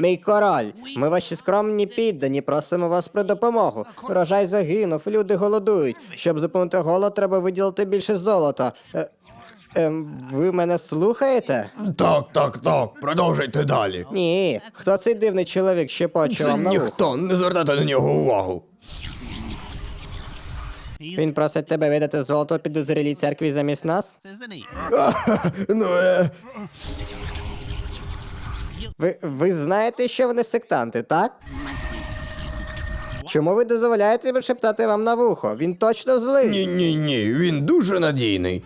Мій король, ми ваші скромні піддані, просимо вас про допомогу. Врожай загинув, люди голодують. Щоб зупинити голод, треба виділити більше золота. Е, ем, ви мене слухаєте? Так, так, так. Продовжуйте далі. Ні. Хто цей дивний чоловік, що почав Це вам на вухо? ніхто, не звертайте на нього увагу. Він просить тебе видати золото під підозрілій церкві замість нас? Ну, е, Ви, ви знаєте, що вони сектанти, так? Чому ви дозволяєте йому шептати вам на вухо? Він точно злий. ні, ні, ні, він дуже надійний.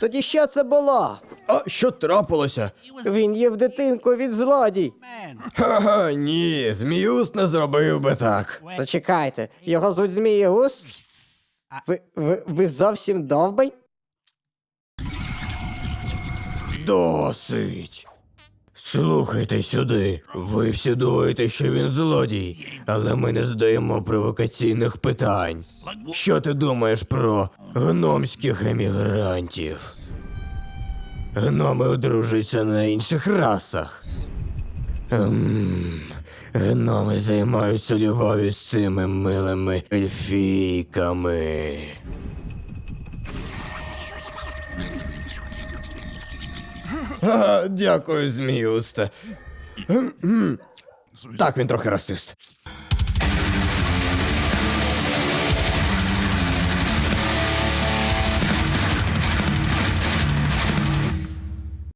Тоді що це було? А що трапилося? Він їв дитинку від злодій. Ха-ха, ні, Зміюс не зробив би так. Зачекайте, його звуть Змієгус? Ви, ви, ви зовсім довбий? Досить. Слухайте сюди. Ви всі думаєте, що він злодій, але ми не задаємо провокаційних питань. Що ти думаєш про гномських емігрантів? Гноми одружуються на інших расах. Ем, гноми займаються любов'ю з цими милими ельфійками. Дякую, Зміюсте. Так, він трохи расист.